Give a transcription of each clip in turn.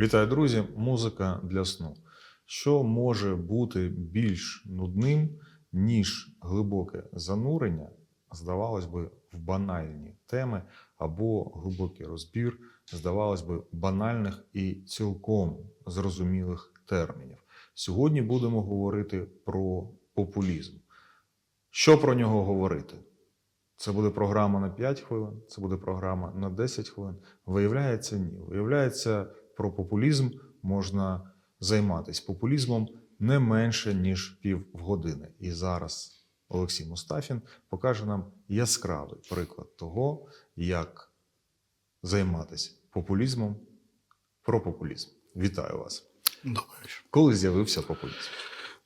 Вітаю, друзі! Музика для сну. Що може бути більш нудним, ніж глибоке занурення, здавалось би, в банальні теми або глибокий розбір, здавалось би, банальних і цілком зрозумілих термінів. Сьогодні будемо говорити про популізм. Що про нього говорити? Це буде програма на 5 хвилин, це буде програма на 10 хвилин. Виявляється, ні. Виявляється, про популізм можна займатися популізмом не менше ніж півгодини. І зараз Олексій Мустафін покаже нам яскравий приклад того, як займатися популізмом про популізм. Вітаю вас! Добре. Коли з'явився популізм?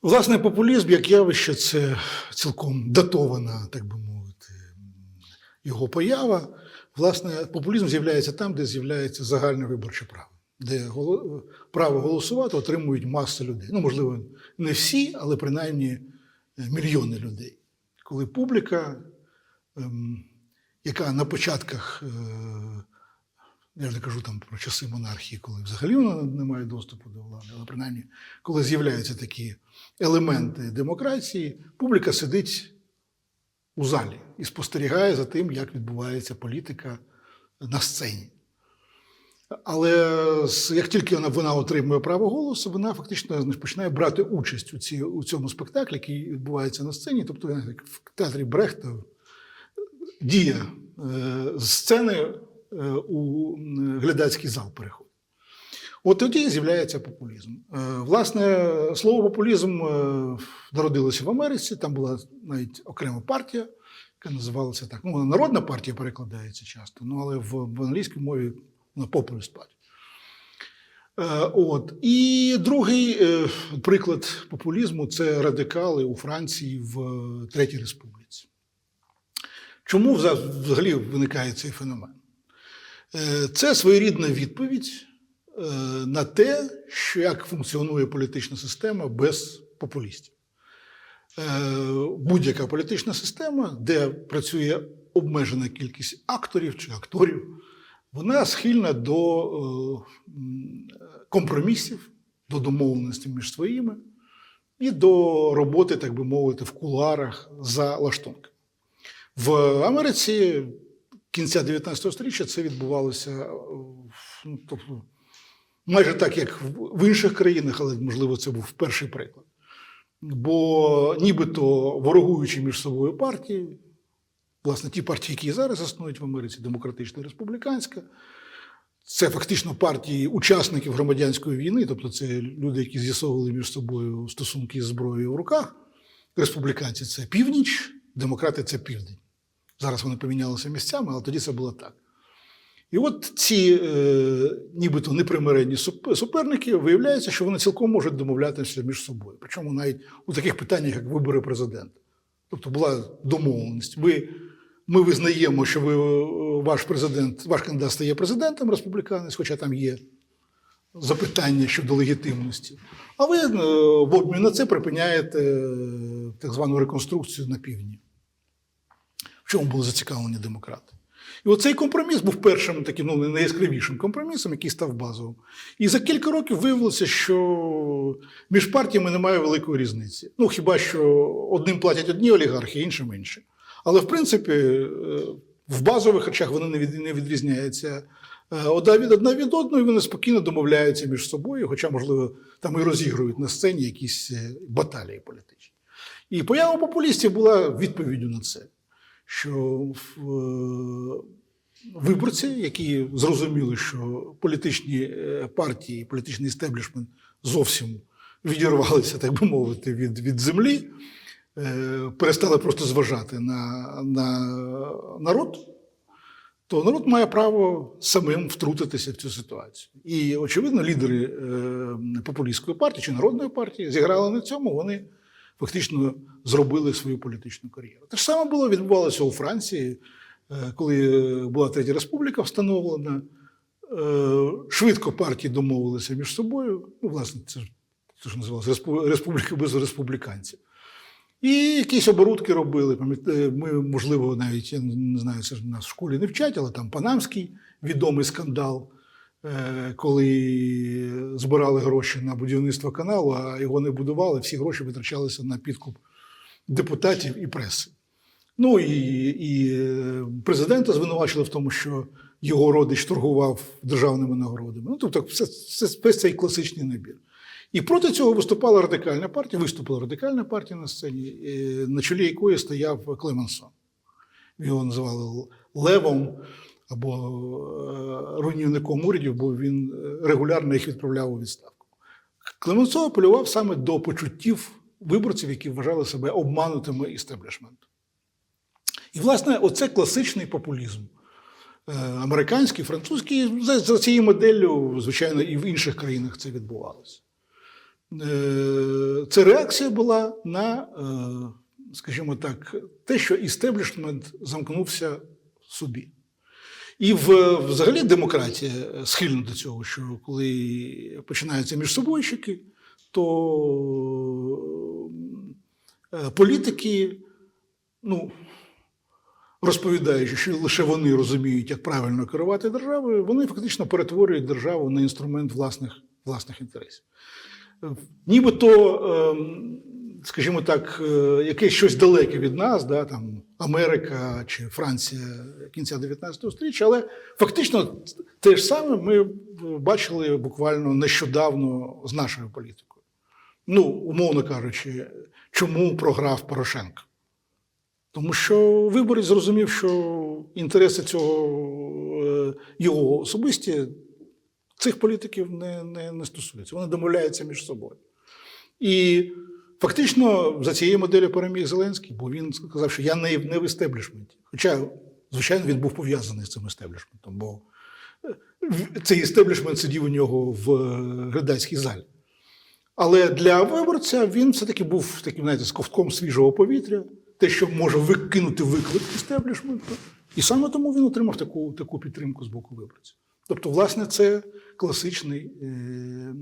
Власне, популізм як явище це цілком датована, так би мовити, його поява. Власне, популізм з'являється там, де з'являється загальне виборче право, де право голосувати отримують маси людей. Ну, можливо, не всі, але принаймні е, мільйони людей. Коли публіка, ем, яка на початках, е, я ж не кажу там про часи монархії, коли взагалі вона не має доступу до влади, але принаймні, коли з'являються такі елементи демократії, публіка сидить у залі і спостерігає за тим, як відбувається політика на сцені. Але як тільки вона, вона отримує право голосу, вона фактично починає брати участь у, ці, у цьому спектаклі, який відбувається на сцені. Тобто, як в театрі Брехта дія е, з сцени е, у глядацький зал переходить. От тоді з'являється популізм. Е, Власне, слово популізм е, народилося в Америці. Там була навіть окрема партія, яка називалася так. Ну, народна партія перекладається часто, ну, але в англійській мові вона populist party. Е, От. І другий е, приклад популізму це радикали у Франції в е, Третій Республіці. Чому взагалі виникає цей феномен? Це своєрідна відповідь на те, що як функціонує політична система без популістів. Будь-яка політична система, де працює обмежена кількість акторів чи акторів, вона схильна до е, компромісів, до домовленості між своїми і до роботи, так би мовити, в кулуарах за лаштунками. В Америці кінця 19 століття це відбувалося е, ну, тобто, майже так, як в інших країнах, але, можливо, це був перший приклад. Бо нібито ворогуючи між собою партії, власне, ті партії, які зараз існують в Америці, демократична і республіканська, це фактично партії учасників громадянської війни, тобто це люди, які з'ясовували між собою стосунки з зброєю в руках. Республіканці це північ, демократи це південь. Зараз вони помінялися місцями, але тоді це було так. І от ці е, нібито непримиренні суперники виявляється, що вони цілком можуть домовлятися між собою. Причому навіть у таких питаннях, як вибори президента. Тобто була домовленість. Ви, ми визнаємо, що ви, е, ваш президент, ваш кандидат стає президентом республіканець, хоча там є запитання щодо легітимності. А ви е, в обмін на це припиняєте е, так звану реконструкцію на півдні. В чому були зацікавлені демократи? І оцей компроміс був першим таким ну, найяскравішим компромісом, який став базовим. І за кілька років виявилося, що між партіями немає великої різниці. Ну, хіба що одним платять одні олігархи, іншим інші. Але в принципі, е, в базових речах вони не відрізняються е, одна від одна від одної, вони спокійно домовляються між собою, хоча, можливо, там і розігрують на сцені якісь е, баталії політичні. І поява популістів була відповіддю на це що виборці, які зрозуміли, що політичні партії, політичний істеблішмент зовсім відірвалися, так би мовити, від, від землі, перестали просто зважати на, на народ, то народ має право самим втрутитися в цю ситуацію. І, очевидно, лідери е, популістської партії чи народної партії зіграли на цьому. Вони фактично зробили свою політичну кар'єру. Те ж саме було відбувалося у Франції, е, коли була Третя Республіка встановлена. Е, Швидко партії домовилися між собою. Ну, власне, це це ж називалося Респу- Республіка без республіканців. І якісь оборудки робили. Ми, можливо, навіть я не знаю, це ж нас в школі не вчать, але там Панамський відомий скандал, е, коли збирали гроші на будівництво каналу, а його не будували, всі гроші витрачалися на підкуп депутатів і преси. Ну і, і е, президента звинувачили в тому, що його родич торгував державними нагородами. Ну, тобто, все, все, весь цей класичний набір. І проти цього виступала радикальна партія, виступила радикальна партія на сцені, е, на чолі якої стояв Клеменсон. Його називали левом або е, руйнівником урядів, бо він е, регулярно їх відправляв у відставку. Клеменсон апелював саме до почуттів виборців, які вважали себе обманутими істеблішментом. І, власне, оце класичний популізм. Американський, французький, за цією моделлю, звичайно, і в інших країнах це відбувалося. Е, Це реакція була на, е, скажімо так, те, що істеблішмент замкнувся собі. І в, взагалі демократія схильна до цього, що коли починаються міжсобойщики, то е, політики, ну, розповідаючи, що лише вони розуміють, як правильно керувати державою, вони фактично перетворюють державу на інструмент власних, власних інтересів. Нібито, ем, скажімо так, е, якесь щось далеке від нас, да, там, Америка чи Франція кінця 19 століття, але фактично те ж саме ми бачили буквально нещодавно з нашою політикою. Ну, умовно кажучи, чому програв Порошенко? Тому що виборець зрозумів, що інтереси цього е, його особисті цих політиків не, не, не стосуються. Вони домовляються між собою. І фактично за цією моделлю переміг Зеленський, бо він сказав, що я не, не в істеблішменті. Хоча, звичайно, він був пов'язаний з цим істеблішментом, бо е, цей істеблішмент сидів у нього в е, глядацькій залі. Але для виборця він все-таки був таким, знаєте, з ковтком свіжого повітря, те, що може викинути виклик істеблішменту. І саме тому він отримав таку, таку підтримку з боку виборців. Тобто, власне, це класичний е,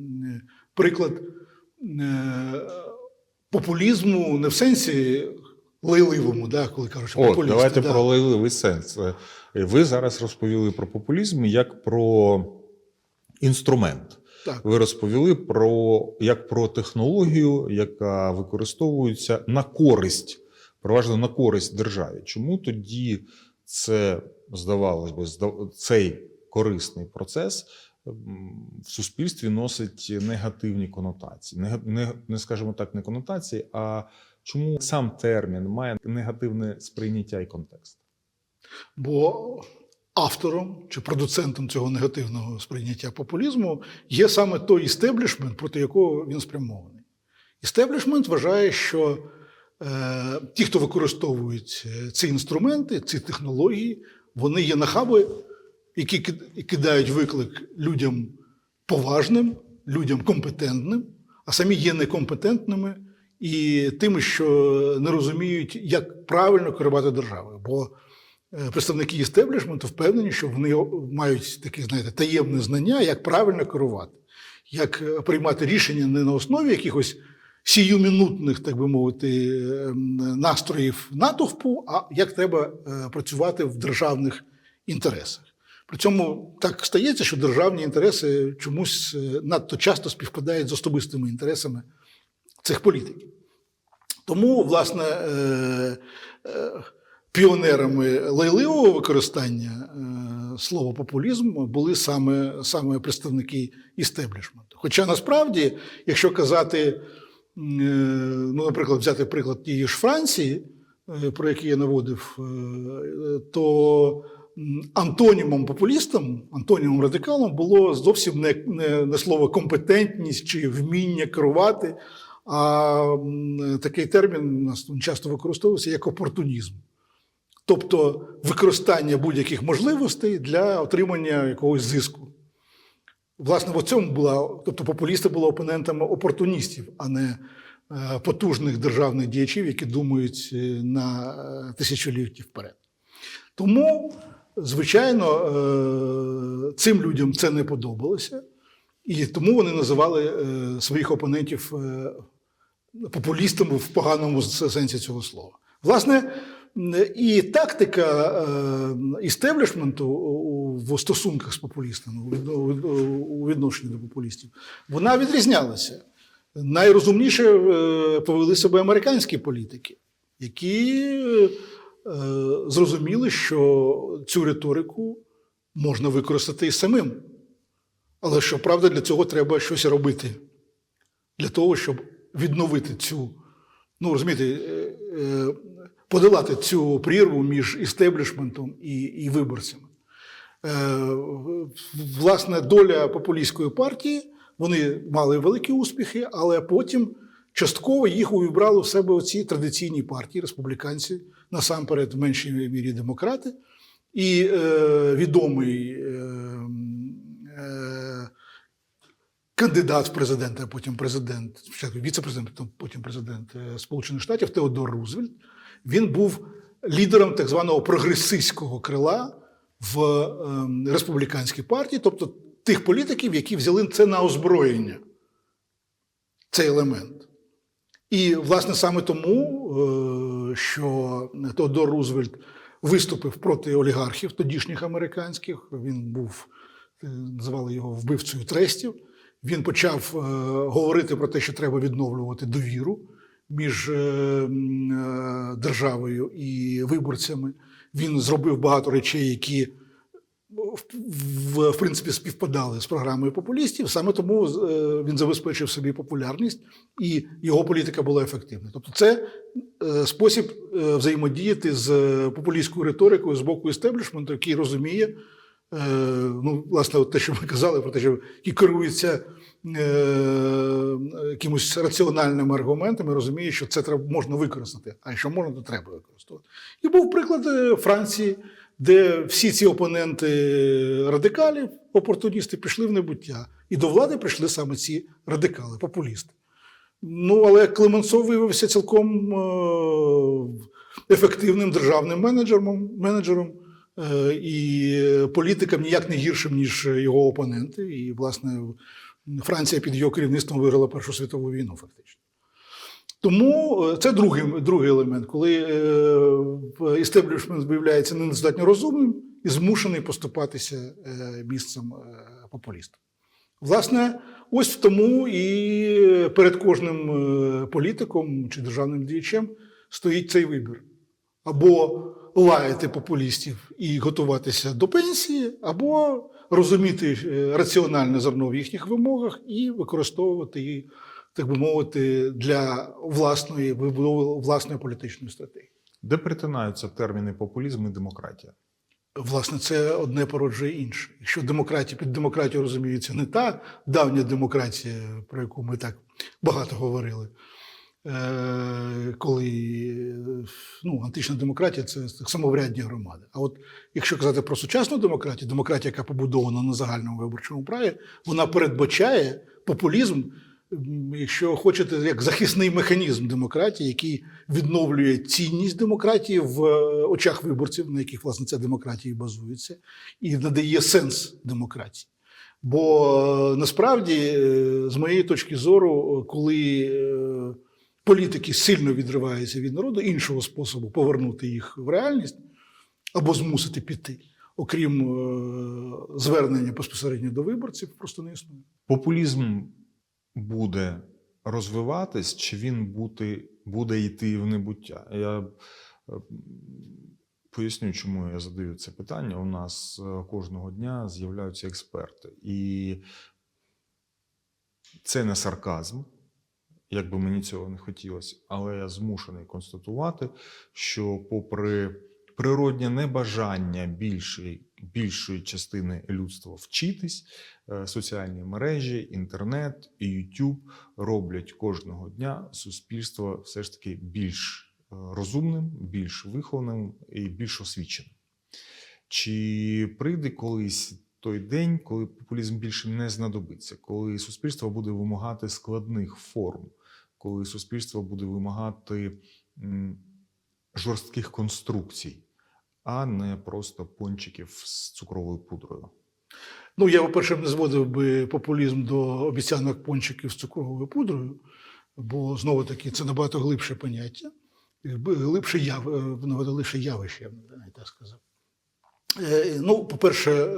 приклад е, популізму не в сенсі лайливому, да, коли кажуть, що От, популісти, давайте да. про лайливий сенс. Е, Ви зараз розповіли про популізм як про інструмент. Так. Ви розповіли про як про технологію, яка використовується на користь, переважно на користь державі. Чому тоді це здавалось би, цей корисний процес в суспільстві носить негативні конотації? Не, не, не скажімо так, не конотації, а чому сам термін має негативне сприйняття і контекст? Бо автором чи продуцентом цього негативного сприйняття популізму є саме той істеблішмент, проти якого він спрямований. Істеблішмент вважає, що е, ті, хто використовують е, ці інструменти, ці технології, вони є нахаби, які кидають виклик людям поважним, людям компетентним, а самі є некомпетентними і тими, що не розуміють, як правильно керувати державою. Бо е, представники істеблішменту впевнені, що вони мають таке, знаєте, таємне знання, як правильно керувати, як е, приймати рішення не на основі якихось сіюмінутних, так би мовити, е, настроїв натовпу, а як треба е, працювати в державних інтересах. При цьому так стається, що державні інтереси чомусь е, надто часто співпадають з особистими інтересами цих політиків. Тому, власне, е, е, піонерами лайливого використання слова популізм були саме, саме представники істеблішменту. Хоча насправді, якщо казати, ну, наприклад, взяти приклад тієї ж Франції, про який я наводив, то антонімом популістам, антонімом радикалам було зовсім не, не, не слово компетентність чи вміння керувати, а такий термін у нас часто використовується як опортунізм. Тобто використання будь-яких можливостей для отримання якогось зиску. Власне, в цьому була, тобто популісти були опонентами опортуністів, а не е, потужних державних діячів, які думають е, на е, тисячоліття вперед. Тому, звичайно, е, цим людям це не подобалося, і тому вони називали е, своїх опонентів е, популістами в поганому сенсі цього слова. Власне, І тактика істеблішменту в стосунках з популістами, у відношенні до популістів, вона відрізнялася. Найрозумніше повели себе американські політики, які зрозуміли, що цю риторику можна використати і самим. Але щоправда, для цього треба щось робити. Для того, щоб відновити цю, ну розумієте, е, е, подолати цю прірву між істеблішментом і, і виборцями. Е, Власне, доля популістської партії, вони мали великі успіхи, але потім частково їх увібрали в себе оці традиційні партії, республіканці, насамперед, в меншій мірі демократи. І е, відомий е, е, кандидат в президенти, а потім президент, спочатку віце-президент, потім- президент е, Сполучених Штатів Теодор Рузвельт. Він був лідером так званого прогресистського крила в ем, республіканській партії, тобто тих політиків, які взяли це на озброєння, цей елемент. І, власне, саме тому, е, що Теодор Рузвельт виступив проти олігархів тодішніх американських, він був, е, називали його вбивцею трестів. Він почав е, говорити про те, що треба відновлювати довіру між державою і виборцями. Він зробив багато речей, які в, в, принципі співпадали з програмою популістів. Саме тому е, він забезпечив собі популярність, і його політика була ефективна. Тобто, це е, спосіб е, взаємодіяти з популістською риторикою з боку істеблішменту, який розуміє, ну, власне, от те, що ми казали, про те, що який керується якимось раціональними аргументами, розуміє, що це треба можна використати. А якщо можна, то треба використовувати. І був приклад Франції, де всі ці опоненти радикалів, опортуністи, пішли в небуття. І до влади прийшли саме ці радикали, популісти. Ну, але Клеменцов виявився цілком е, ефективним державним менеджером, менеджером е, і політиком ніяк не гіршим, ніж його опоненти. І, власне, Франція під його керівництвом виграла Першу світову війну, фактично. Тому е, це другий, другий елемент, коли е, істеблішмент виявляється недостатньо розумним і змушений поступатися е, місцем е, популістам. Власне, ось тому і перед кожним е, політиком чи державним діячем стоїть цей вибір: або лаяти популістів і готуватися до пенсії, або розуміти е, раціональне зерно в їхніх вимогах і використовувати її, так би мовити, для власної вибудови власної політичної стратегії. Де перетинаються терміни популізм і демократія? Власне, це одне породжує інше. Якщо демократія під демократією розуміється не та давня демократія, про яку ми так багато говорили, е, коли ну, антична демократія це самоврядні громади. А от якщо казати про сучасну демократію, демократія, яка побудована на загальному виборчому праві, вона передбачає популізм, якщо хочете, як захисний механізм демократії, який відновлює цінність демократії в е, очах виборців, на яких власне ця демократія базується, і надає сенс демократії. Бо е, насправді, е, з моєї точки зору, коли політики сильно відриваються від народу, іншого способу повернути їх в реальність або змусити піти, окрім звернення безпосередньо до виборців, просто не існує. Популізм буде розвиватись, чи він бути, буде йти в небуття? Я е, поясню, чому я задаю це питання. У нас е, кожного дня з'являються експерти. І це не сарказм, як би мені цього не хотілося, але я змушений констатувати, що попри природнє небажання більшої, більшої частини людства вчитись, е, соціальні мережі, інтернет і YouTube роблять кожного дня суспільство все ж таки більш е, розумним, більш вихованим і більш освіченим. Чи прийде колись той день, коли популізм більше не знадобиться, коли суспільство буде вимагати складних форм, коли суспільство буде вимагати жорстких конструкцій, а не просто пончиків з цукровою пудрою? Ну, я, по-перше, не зводив би популізм до обіцянок пончиків з цукровою пудрою, бо знову таки це набагато глибше поняття. глибше яв, е, явище, я б так сказав. Е, Ну, по-перше, е,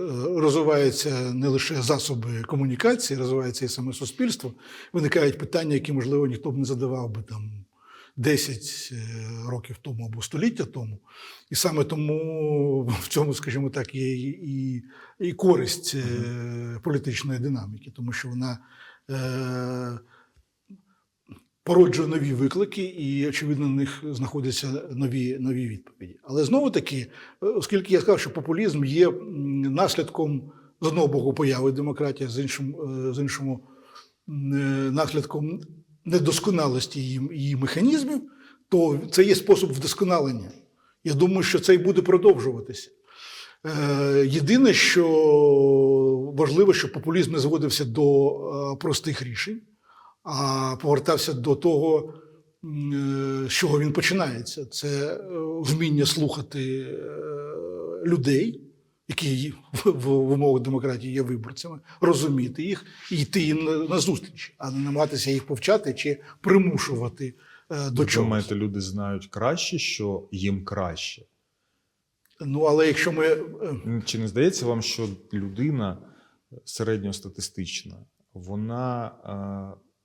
розвиваються не лише засоби комунікації, розвивається і саме суспільство. Виникають питання, які, можливо, ніхто б не задавав би там 10 е, років тому або століття тому. І саме тому в цьому, скажімо так, є і, і, користь е, політичної динаміки, тому що вона е, породжує нові виклики, і, очевидно, на них знаходяться нові, нові відповіді. Але знову таки, е, оскільки я сказав, що популізм є наслідком з одного боку появи демократії, з іншим, з іншого наслідком недосконалості її, її механізмів, то це є спосіб вдосконалення. Я думаю, що це і буде продовжуватися. Е, Єдине, що важливо, щоб популізм не зводився до е, простих рішень, а повертався до того, е, з чого він починається. Це вміння слухати людей, які в, умовах демократії є виборцями, розуміти їх і йти їм на, зустріч, а не намагатися їх повчати чи примушувати е, до Ви чогось. думаєте, люди знають краще, що їм краще? Ну, але якщо ми е, Чи не здається вам, що людина середньостатистична, вона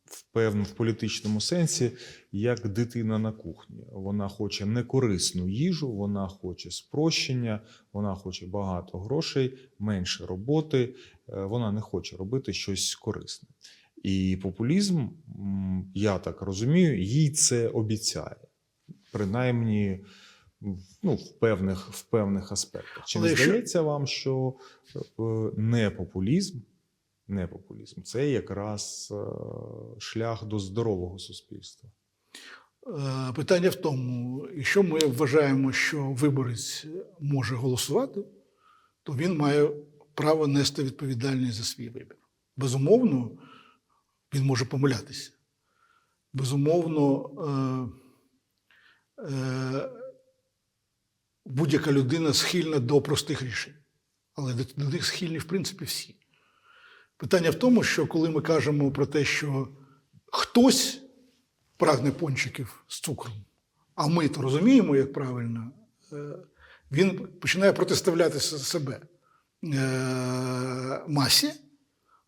е, в певному політичному сенсі як дитина на кухні? Вона хоче некорисну їжу, вона хоче спрощення, вона хоче багато грошей, менше роботи, е, вона не хоче робити щось корисне. І популізм, я так розумію, їй це обіцяє. Принаймні, ну, в певних, в певних аспектах. Чи не здається вам, що е, не популізм, не популізм це якраз е, шлях до здорового суспільства? Е, Питання в тому, якщо ми вважаємо, що виборець може голосувати, то він має право нести відповідальність за свій вибір. Безумовно, він може помилятися. Безумовно, е, будь-яка людина схильна до простих рішень, але до них схильні, в принципі, всі. Питання в тому, що коли ми кажемо про те, що хтось прагне пончиків з цукром, а ми то розуміємо, як правильно, е, він починає протиставляти себе е, масі,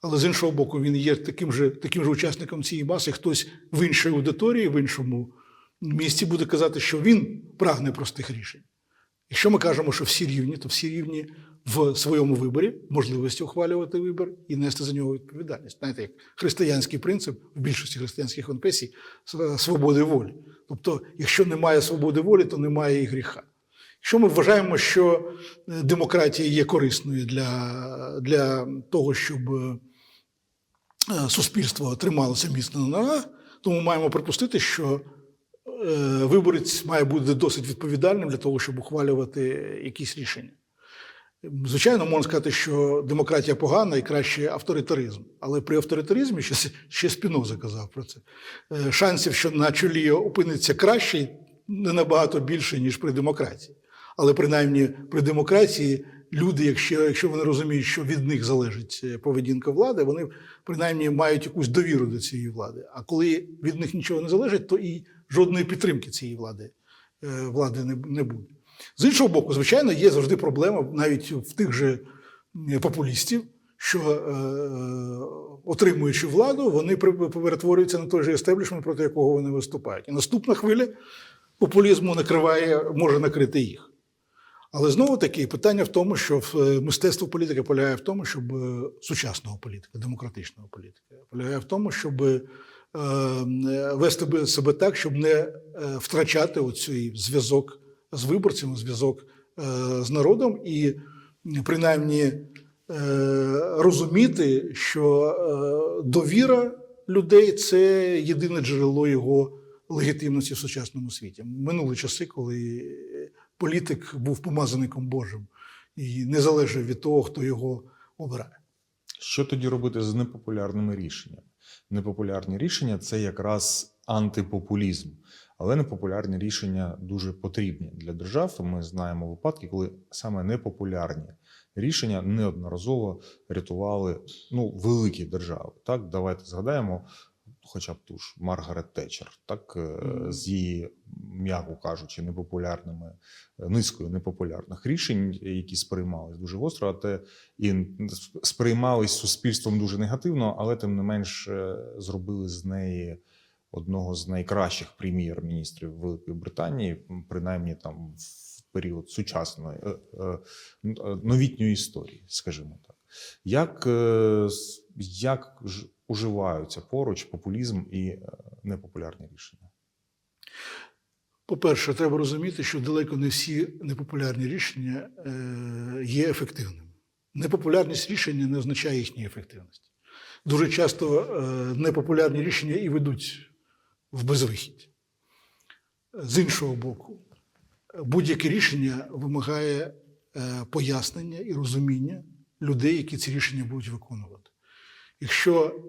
але з іншого боку, він є таким же, таким же учасником цієї маси. Хтось в іншій аудиторії, в іншому місці буде казати, що він прагне простих рішень. Якщо ми кажемо, що всі рівні, то всі рівні в своєму виборі, можливості ухвалювати вибір і нести за нього відповідальність. Знаєте, як християнський принцип в більшості християнських конфесій св- свободи волі. Тобто, якщо немає свободи волі, то немає і гріха. Якщо ми вважаємо, що е, демократія є корисною для, для того, щоб е, суспільство трималося міцно на ногах, то ми маємо припустити, що е, виборець має бути досить відповідальним для того, щоб ухвалювати якісь рішення. Звичайно, можна сказати, що демократія погана і краще авторитаризм. Але при авторитаризмі ще, ще Спіноза казав про це. е, Шансів, що на чолі опиниться краще, не набагато більше, ніж при демократії. Але принаймні при демократії люди, якщо, якщо вони розуміють, що від них залежить е, поведінка влади, вони принаймні мають якусь довіру до цієї влади. А коли від них нічого не залежить, то і жодної підтримки цієї влади, е, влади не, не буде. З іншого боку, звичайно, є завжди проблема навіть в тих же е, популістів, що е, отримуючи владу, вони перетворюються на той же естеблішмент, проти якого вони виступають. І наступна хвиля популізму накриває, може накрити їх. Але знову таки питання в тому, що е, мистецтво політики полягає в тому, щоб сучасного політика, демократичного політика, полягає в тому, щоб вести себе так, щоб не втрачати оцей зв'язок з виборцями, зв'язок е, з народом, і принаймні е, розуміти, що е, довіра людей це єдине джерело його легітимності в сучасному світі. Минули часи, коли політик був помазаником Божим і не залежав від того, хто його обирає. Що тоді робити з непопулярними рішеннями? Непопулярні рішення це якраз антипопулізм. Але непопулярні рішення дуже потрібні для держав. Ми знаємо випадки, коли саме непопулярні рішення неодноразово рятували ну, великі держави. Так, давайте згадаємо хоча б ту ж Маргарет Тетчер, так е, з її, м'яко кажучи, непопулярними е, низкою непопулярних рішень, які сприймались дуже гостро, а те і сприймались суспільством дуже негативно, але тим не менш е, зробили з неї одного з найкращих прем'єр-міністрів Великої Британії, принаймні там в період сучасної е, е, е, новітньої історії, скажімо так. Як, як уживаються поруч популізм і непопулярні рішення? По-перше, треба розуміти, що далеко не всі непопулярні рішення є ефективними. Непопулярність рішення не означає їхньої ефективності. Дуже часто непопулярні рішення і ведуть в безвихідь. З іншого боку, будь-яке рішення вимагає е, пояснення і розуміння людей, які ці рішення будуть виконувати. Якщо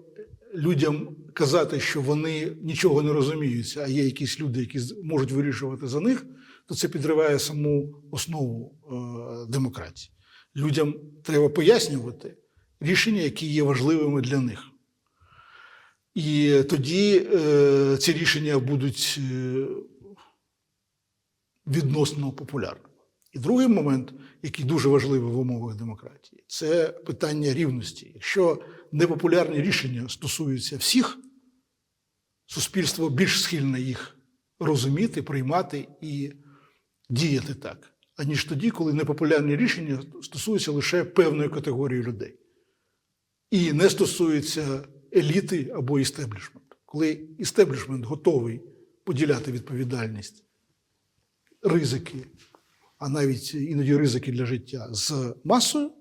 людям казати, що вони нічого не розуміються, а є якісь люди, які можуть вирішувати за них, то це підриває саму основу е, демократії. Людям треба пояснювати рішення, які є важливими для них. І тоді е, ці рішення будуть е, відносно популярними. І другий момент, який дуже важливий в умовах демократії, це питання рівності. Якщо непопулярні рішення стосуються всіх, суспільство більш схильне їх розуміти, приймати і діяти так, аніж тоді, коли непопулярні рішення стосуються лише певної категорії людей і не стосуються еліти або істеблішменту. Коли істеблішмент готовий поділяти відповідальність, ризики, а навіть іноді ризики для життя з масою,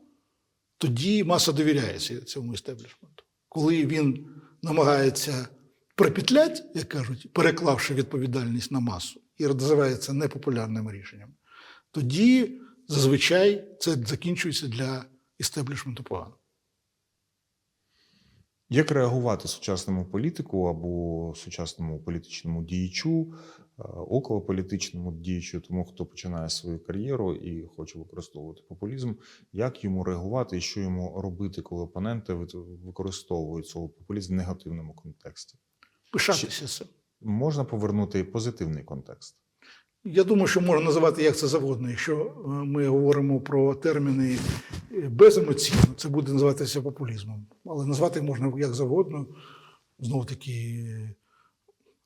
тоді маса довіряється цьому істеблішменту. Коли він намагається припетлять, як кажуть, переклавши відповідальність на масу, і називається непопулярним рішенням, тоді зазвичай це закінчується для істеблішменту погано. Як реагувати сучасному політику або сучасному політичному діячу, е, околополітичному діячу, тому хто починає свою кар'єру і хоче використовувати популізм, як йому реагувати і що йому робити, коли опоненти використовують цього популізм в негативному контексті? Пишатися цим. Можна повернути позитивний контекст. Я думаю, що можна називати як це завгодно. Якщо е, ми говоримо про терміни е, беземоційно, це буде називатися популізмом. Але назвати можна як завгодно. Знову таки,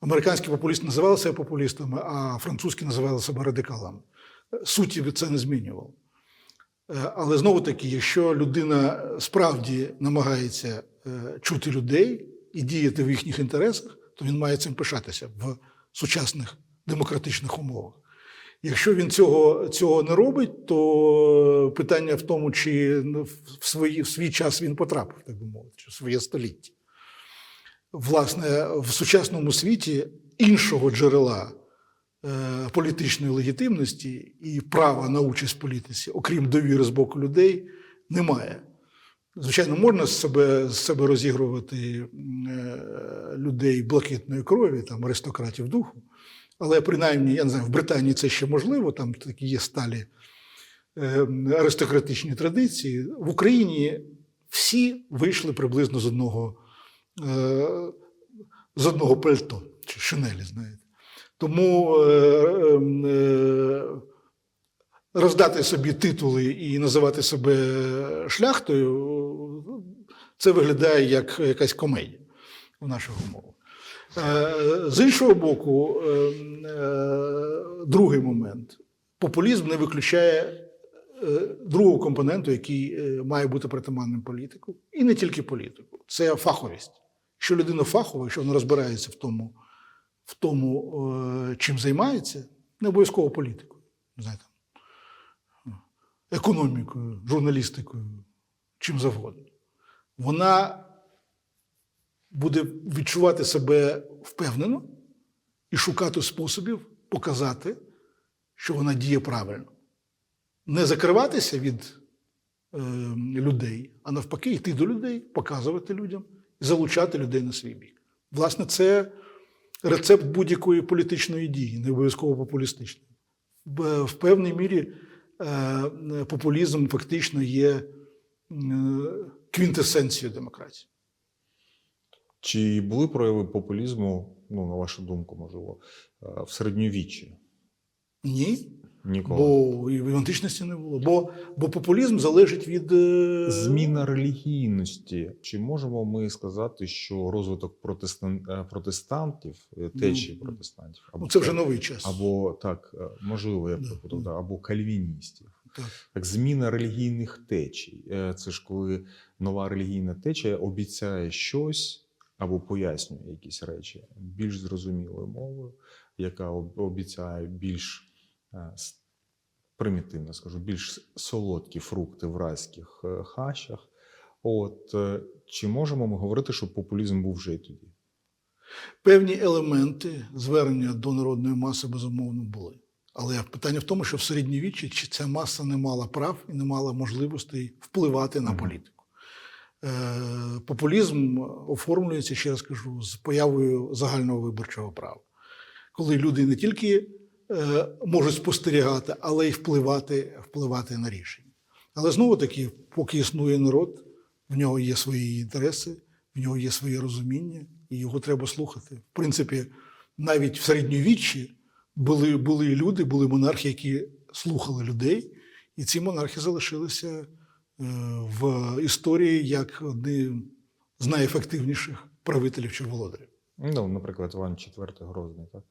американські популісти називали себе популістами, а французькі називали себе радикалами. Суті це не змінювало. Е, Але знову таки, якщо людина справді намагається чути людей і діяти в їхніх інтересах, то він має цим пишатися в сучасних демократичних умовах. Якщо він цього, цього не робить, то питання в тому, чи в, свої, в свій час він потрапив, так би мовити, чи в своє століття. Власне, в сучасному світі іншого джерела е, політичної легітимності і права на участь в політиці, окрім довіри з боку людей, немає. Звичайно, можна з себе, з себе розігрувати е, людей блакитної крові, там, аристократів духу. Але принаймні, я не знаю, в Британії це ще можливо, там такі є сталі е, аристократичні традиції. В Україні всі вийшли приблизно з одного, е, з одного пальто чи шинелі, знаєте. Тому е, е, е, роздати собі титули і називати себе шляхтою, це виглядає як якась комедія в наших умовах. Е, З іншого боку, е, е, другий момент. Популізм не виключає другого компоненту, який має бути притаманним політику, і не тільки політику. Це фаховість. Якщо людина фахова, якщо вона розбирається в тому, в тому чим займається, не обов'язково політикою, там, економікою, журналістикою, чим завгодно. Вона буде відчувати себе впевнено і шукати способів показати, що вона діє правильно. Не закриватися від е, людей, а навпаки, йти до людей, показувати людям і залучати людей на свій бік. Власне, це рецепт будь-якої політичної дії, не обов'язково популістичної. В, певній мірі е, популізм фактично є е, квінтесенцією демократії. Чи були прояви популізму, ну, на вашу думку, можливо, е, в середньовіччі? Ні, Ніколи. бо і в античності не було. Бо, бо популізм залежить від е, Зміна релігійності. Чи можемо ми сказати, що розвиток протестан... е, протестантів, е, течії Ну, протестантів, Ну, це вже новий час. або так, можливо, я б Да, да. або кальвіністів. Так. Так, зміна релігійних течій. Це ж коли нова релігійна течія обіцяє щось або пояснює якісь речі більш зрозумілою мовою, яка обіцяє більш е, примітивно скажу, більш солодкі фрукти в райських е, хащах. От е, чи можемо ми говорити, що популізм був вже й тоді? Певні елементи звернення до народної маси безумовно були. Але питання в тому, що в середньовіччі чи ця маса не мала прав і не мала можливостей впливати на політику. Е, популізм оформлюється, ще раз кажу, з появою загального виборчого права, коли люди не тільки е, можуть спостерігати, але й впливати, впливати на рішення. Але знову таки, поки існує народ, в нього є свої інтереси, в нього є своє розуміння, і його треба слухати. В принципі, навіть в середньовіччі були, були люди, були монархи, які слухали людей, і ці монархи залишилися е, в історії як одні з найефективніших правителів чи володарів. Ну, наприклад, Іван IV Грозний, так?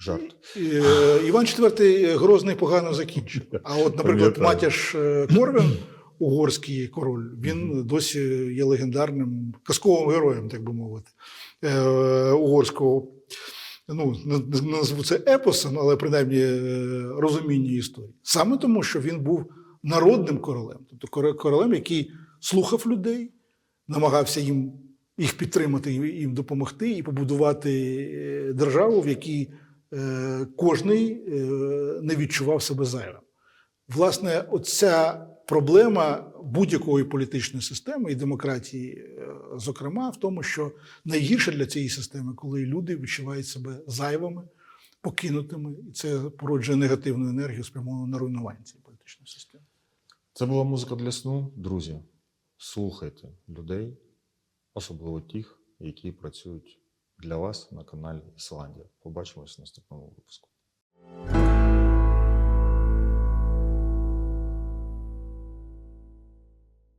Жарт. Е, Іван IV Грозний погано закінчив. А от, наприклад, Матяш е, Корвін, угорський король, він досі є легендарним казковим героєм, так би мовити, е, угорського. Ну, назву це епосом, але принаймні розуміння історії. Саме тому, що він був народним королем, тобто королем, який слухав людей, намагався їм їх підтримати, їм допомогти і побудувати е, державу, в якій е, кожний е, не відчував себе зайвим. Власне, оця проблема будь-якої політичної системи і демократії, зокрема, в тому, що найгірше для цієї системи, коли люди відчувають себе зайвими, покинутими, і це породжує негативну енергію, спрямовану на руйнування цієї політичної системи. Це була музика для сну. Друзі, слухайте людей, особливо тих, які працюють для вас на каналі Ісландія. Побачимось в наступному випуску.